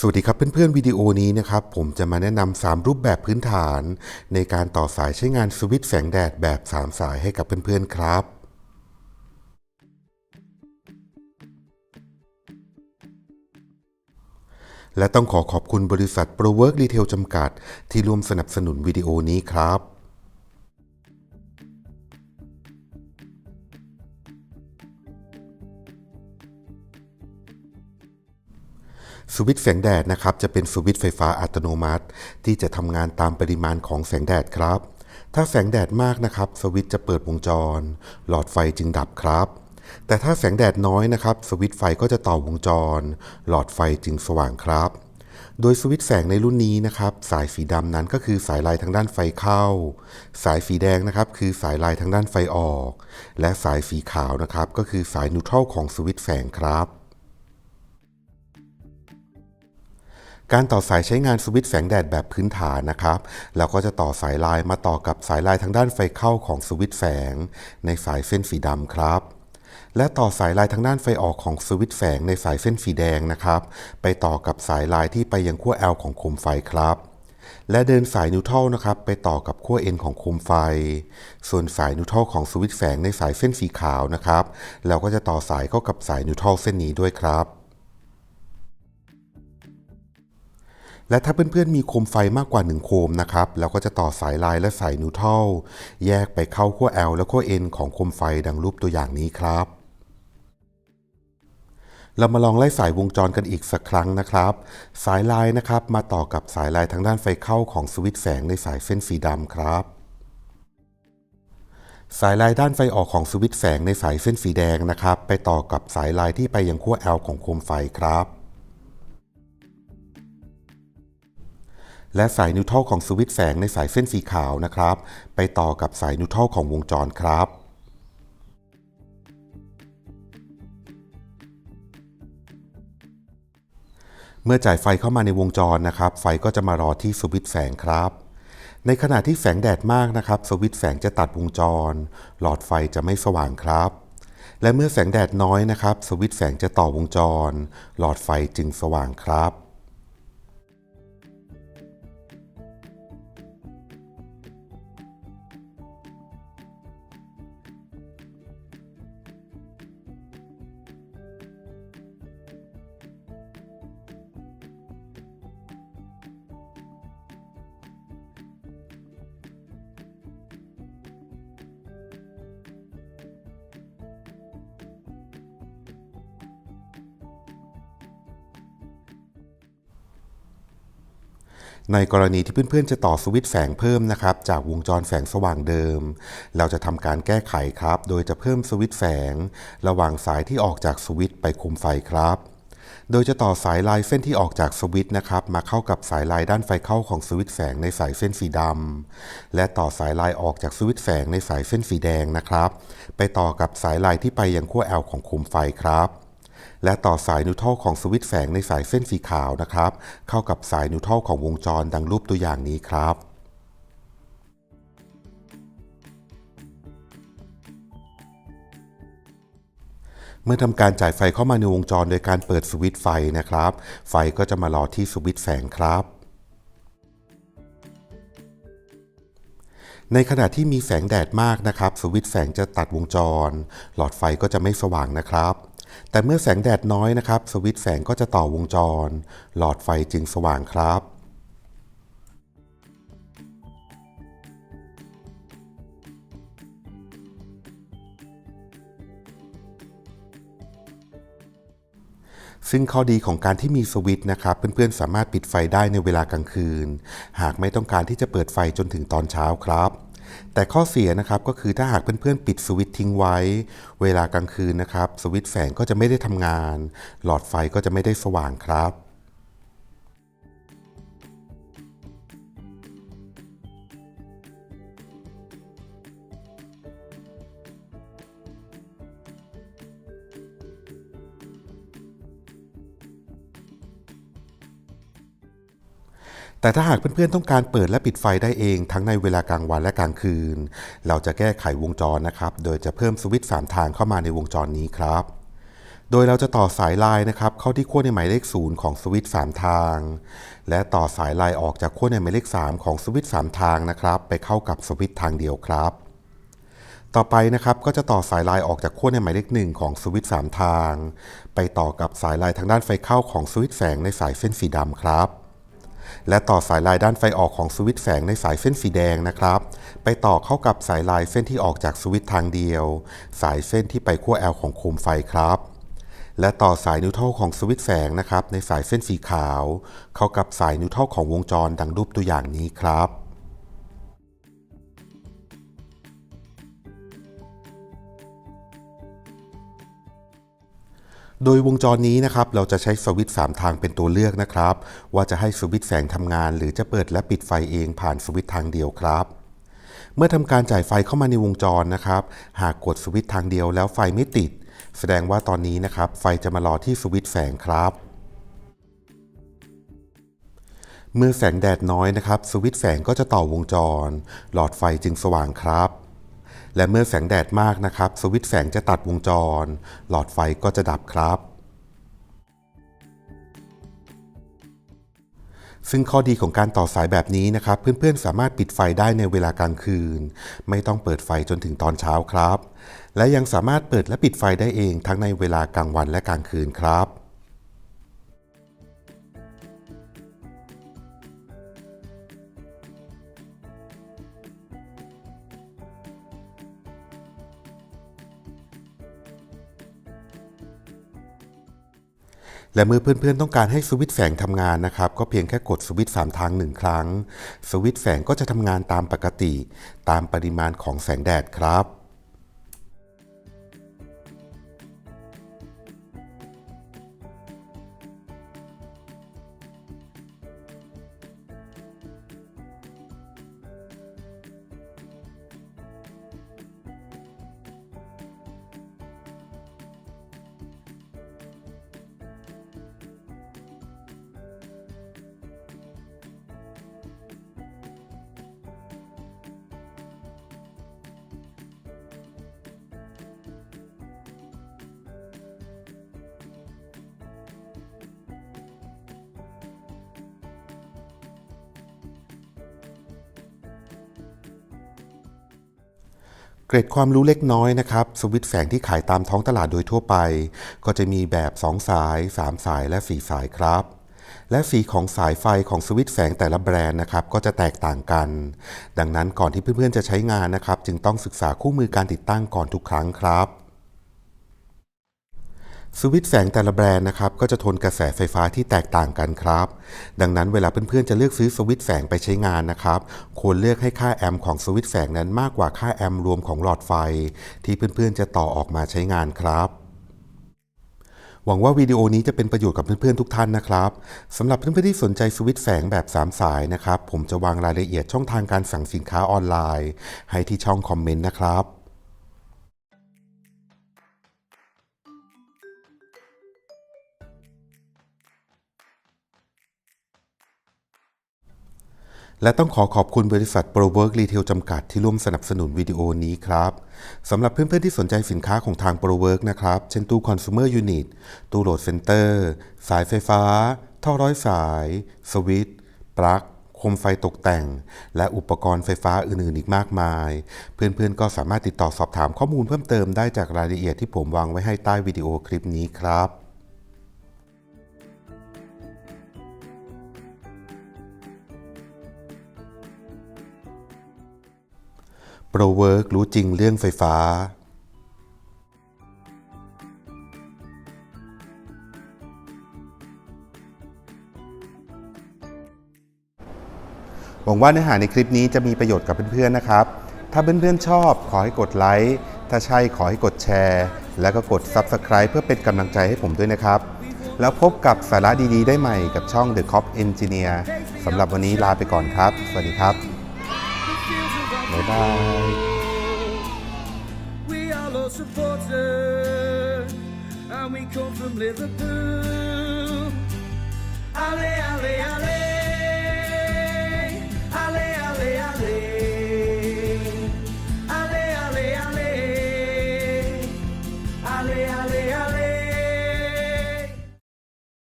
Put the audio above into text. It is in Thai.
สวัสดีครับเพื่อนๆวิดีโอนี้นะครับผมจะมาแนะนำ3รูปแบบพื้นฐาน ในการต่อสายใช้งานสวิตช์แสงแดดแบบ 3 สายให้กับเพื่อนๆครับ และต้องขอขอบคุณบริษัท ProWork Retail จำกัด ที่ร่วมสนับสนุนวิดีโอนี้ครับ สวิตช์แสงแดดนะครับจะเป็นสวิตช์ไฟฟ้าอัตโนมัติ ที่จะทำงานตามปริมาณของแสงแดดครับ ถ้าแสงแดดมากนะครับ สวิตช์จะเปิดวงจร หลอดไฟจึงดับครับ แต่ถ้าแสงแดดน้อยนะครับ สวิตช์ไฟก็จะต่อวงจร หลอดไฟจึงสว่างครับ โดยสวิตช์แสงในรุ่นนี้นะครับ สายสีดำนั้นก็คือสายลายทางด้านไฟเข้า สายสีแดงนะครับ คือสายลายทางด้านไฟออก และสายสีขาวนะครับ ก็คือสายนิวทรัลของสวิตช์แสงครับ การต่อสายใช้งานสวิตช์แสงแดดแบบพื้นฐานนะครับเราก็จะต่อสายลายมาต่อกับสายลายทางด้านไฟเข้าของสวิตช์แสง ในสายเส้นสีดำครับ และต่อสายลายทางด้านไฟออกของสวิตช์แสงในสายเส้นสีแดงนะครับ ไปต่อกับสายลายที่ไปยังขั้ว L ของโคมไฟครับและเดินสายนิวทรัลนะครับไปต่อกับขั้ว N ของโคมไฟ ส่วนสายนิวทรัลของสวิตช์แสงในสายเส้นสีขาวนะครับ เราก็จะต่อสายเข้ากับสายนิวทรัลเส้นนี้ด้วยครับ และถ้าเพื่อนๆมีโคมไฟมากกว่า 1 โคมนะครับเราก็จะต่อสายลายและสายนิวทรัลแยกไปเข้าขั้ว L และขั้ว N ของโคมไฟดังรูปตัวอย่างนี้ครับ เรามาลองไล่สายวงจรกันอีกสักครั้งนะครับ สายลายนะครับมาต่อกับสายลายทางด้านไฟเข้าของสวิตช์แสงในสายเส้นสีดำครับสายลายด้านไฟออกของสวิตช์แสงในสายเส้นสีแดงนะครับ ไปต่อกับสายลายที่ไปยังขั้ว L ของโคมไฟครับ และสายนิวทรัลของสวิตช์แสงในสายเส้นสีขาวนะครับ ไปต่อกับสายนิวทรัลของวงจรครับเมื่อจ่ายไฟเข้ามาในวงจรนะครับ ไฟก็จะมารอที่สวิตช์แสงครับ ในขณะที่แสงแดดมากนะครับ สวิตช์แสงจะตัดวงจร หลอดไฟจะไม่สว่างครับ และเมื่อแสงแดดน้อยนะครับ สวิตช์แสงจะต่อวงจร หลอดไฟจึงสว่างครับ ในกรณีที่เพื่อนๆ จะต่อสวิตช์แสงเพิ่มนะครับ จากวงจรแสงสว่างเดิม เราจะทำการแก้ไขครับ โดยจะเพิ่มสวิตช์แสง ระหว่างสายที่ออกจากสวิตช์ไปคุมไฟครับ โดยจะต่อสายลายเส้นที่ออกจากสวิตช์นะครับ มาเข้ากับสายลายด้านไฟเข้าของสวิตช์แสงในสายเส้นสีดำและต่อสายลายออกจากสวิตช์แสงในสายเส้นสีแดงนะครับ ไปต่อกับสายลายที่ไปยังขั้ว L ของโคมไฟครับ และต่อสายนิวทัลของสวิตช์แสงในสายเส้นสีขาวนะครับ เข้ากับสายนิวทัลของวงจรดังรูปตัวอย่างนี้ครับเมื่อทำการจ่ายไฟเข้ามาในวงจรโดยการเปิดสวิตช์ไฟนะครับ ไฟก็จะมารอที่สวิตช์แสงครับ ในขณะที่มีแสงแดดมากนะครับ สวิตช์แสงจะตัดวงจร หลอดไฟก็จะไม่สว่างนะครับ แต่เมื่อแสงแดดน้อยนะครับ สวิตช์แสงก็จะต่อวงจร หลอดไฟจึงสว่างครับซึ่งข้อดีของการที่มีสวิตช์นะครับ เพื่อนๆสามารถปิดไฟได้ในเวลากลางคืน หากไม่ต้องการที่จะเปิดไฟจนถึงตอนเช้าครับ แต่ข้อเสียนะครับก็คือถ้าหากเพื่อนๆ ปิดสวิตช์ทิ้งไว้ เวลากลางคืนนะครับ สวิตช์แสงก็จะไม่ได้ทำงาน หลอดไฟก็จะไม่ได้สว่างครับ แต่ถ้าหากเพื่อนๆต้องการเปิดและปิดไฟได้เองทั้งในเวลากลางวันและกลางคืน เราจะแก้ไขวงจรนะครับ โดยจะเพิ่มสวิตช์3ทางเข้ามาในวงจรนี้ครับ โดยเราจะต่อสายลายนะครับเข้าที่ขั้วในหมายเลข 0 ของสวิตช์3ทาง และต่อสายลายออกจากขั้วในหมายเลข 3 ของสวิตช์3ทางนะครับ ไปเข้ากับสวิตช์ทางเดียวครับต่อไปนะครับก็จะต่อสายลายออกจากขั้วในหมายเลข1ของสวิตช์3ทาง ไปต่อกับสายลายทางด้านไฟเข้าของสวิตช์แฝงในสายเส้นสีดำครับ และต่อสายลายด้านไฟออกของสวิตช์แฝงในสายเส้นสีแดงนะครับ ไปต่อเข้ากับสายลายเส้นที่ออกจากสวิตช์ทางเดียว สายเส้นที่ไปขั้ว L ของโคมไฟครับและต่อสายนิวโตรของสวิตช์แสงนะครับ ในสายเส้นสีขาว เข้ากับสายนิวโตรของวงจรดังรูปตัวอย่างนี้ครับ โดยวงจรนี้นะครับเราจะใช้สวิตช์3ทางเป็นตัวเลือกนะครับ ว่าจะให้สวิตช์แฝงทำงาน หรือจะเปิดและปิดไฟเองผ่านสวิตช์ทางเดียวครับ เมื่อทำการจ่ายไฟเข้ามาในวงจรนะครับ หากกดสวิตช์ทางเดียวแล้วไฟไม่ติด แสดงว่าตอนนี้นะครับ ไฟจะมารอที่สวิตช์แฝงครับเมื่อแสงแดดน้อยนะครับ สวิตช์แฝงก็จะต่อวงจร หลอดไฟจึงสว่างครับ และเมื่อแสงแดดมากนะครับ สวิตช์แฝงจะตัดวงจร หลอดไฟก็จะดับครับ ซึ่งข้อดีของการต่อสายแบบนี้นะครับ เพื่อนๆสามารถปิดไฟได้ในเวลากลางคืน ไม่ต้องเปิดไฟจนถึงตอนเช้าครับ และยังสามารถเปิดและปิดไฟได้เองทั้งในเวลากลางวันและกลางคืนครับ และเมื่อเพื่อนๆต้องการให้สวิตช์แฝงทำงานนะครับ ก็เพียงแค่กดสวิตช์3ทางหนึ่งครั้ง สวิตช์แฝงก็จะทำงานตามปกติ ตามปริมาณของแสงแดดครับ เกร็ดความรู้เล็กน้อยนะครับ สวิตช์แสงที่ขายตามท้องตลาดโดยทั่วไป ก็จะมีแบบ 2 สาย 3 สายและ 4 สายครับ และสีของสายไฟของสวิตช์แสงแต่ละแบรนด์นะครับ ก็จะแตกต่างกัน ดังนั้นก่อนที่เพื่อนๆจะใช้งานนะครับ จึงต้องศึกษาคู่มือการติดตั้งก่อนทุกครั้งครับ สวิตช์แฝงแต่ละแบรนด์นะครับก็จะทนกระแสไฟฟ้าที่แตกต่างกันครับ ดังนั้นเวลาเพื่อนๆจะเลือกซื้อสวิตช์แฝงไปใช้งานนะครับควรเลือกให้ค่าแอมป์ของสวิตช์แฝงนั้นมากกว่าค่าแอมป์รวมของหลอดไฟ ที่เพื่อนๆจะต่อออกมาใช้งานครับหวังว่าวิดีโอนี้จะเป็นประโยชน์กับเพื่อนๆทุกท่านนะครับสำหรับเพื่อนๆที่สนใจสวิตช์แฝงแบบ 3 สายนะครับ ผมจะวางรายละเอียดช่องทางการสั่งสินค้าออนไลน์ ให้ที่ช่องคอมเมนต์นะครับ และต้องขอขอบคุณบริษัท ProWork Retail จำกัดที่ร่วมสนับสนุนวิดีโอนี้ครับสำหรับเพื่อนๆที่สนใจสินค้าของทาง ProWork นะครับ เช่นตู้ Consumer Unit ตู้โหลดเซ็นเตอร์ สายไฟฟ้า ท่อร้อยสาย สวิตช์ปลั๊กโคมไฟตกแต่ง และอุปกรณ์ไฟฟ้าอื่นๆ อีกมากมาย เพื่อนๆ ก็สามารถติดต่อสอบถามข้อมูลเพิ่มเติมได้จากรายละเอียดที่ผมวางไว้ให้ใต้วิดีโอคลิปนี้ครับ ProWork รู้จริงเรื่องไฟฟ้า หวังว่าเนื้อหาในคลิปนี้จะมีประโยชน์กับเพื่อนๆนะครับ ถ้าเพื่อนๆชอบขอให้กดไลค์ ถ้าใช่ขอให้กดแชร์ แล้วก็กด Subscribe เพื่อเป็นกำลังใจให้ผมด้วยนะครับ แล้วพบกับสาระดีๆ ได้ใหม่กับช่อง The Cop Engineer สำหรับวันนี้ลาไปก่อนครับ สวัสดีครับ bye. We are all supporters, and we come from Liverpool. Ale, ale, ale.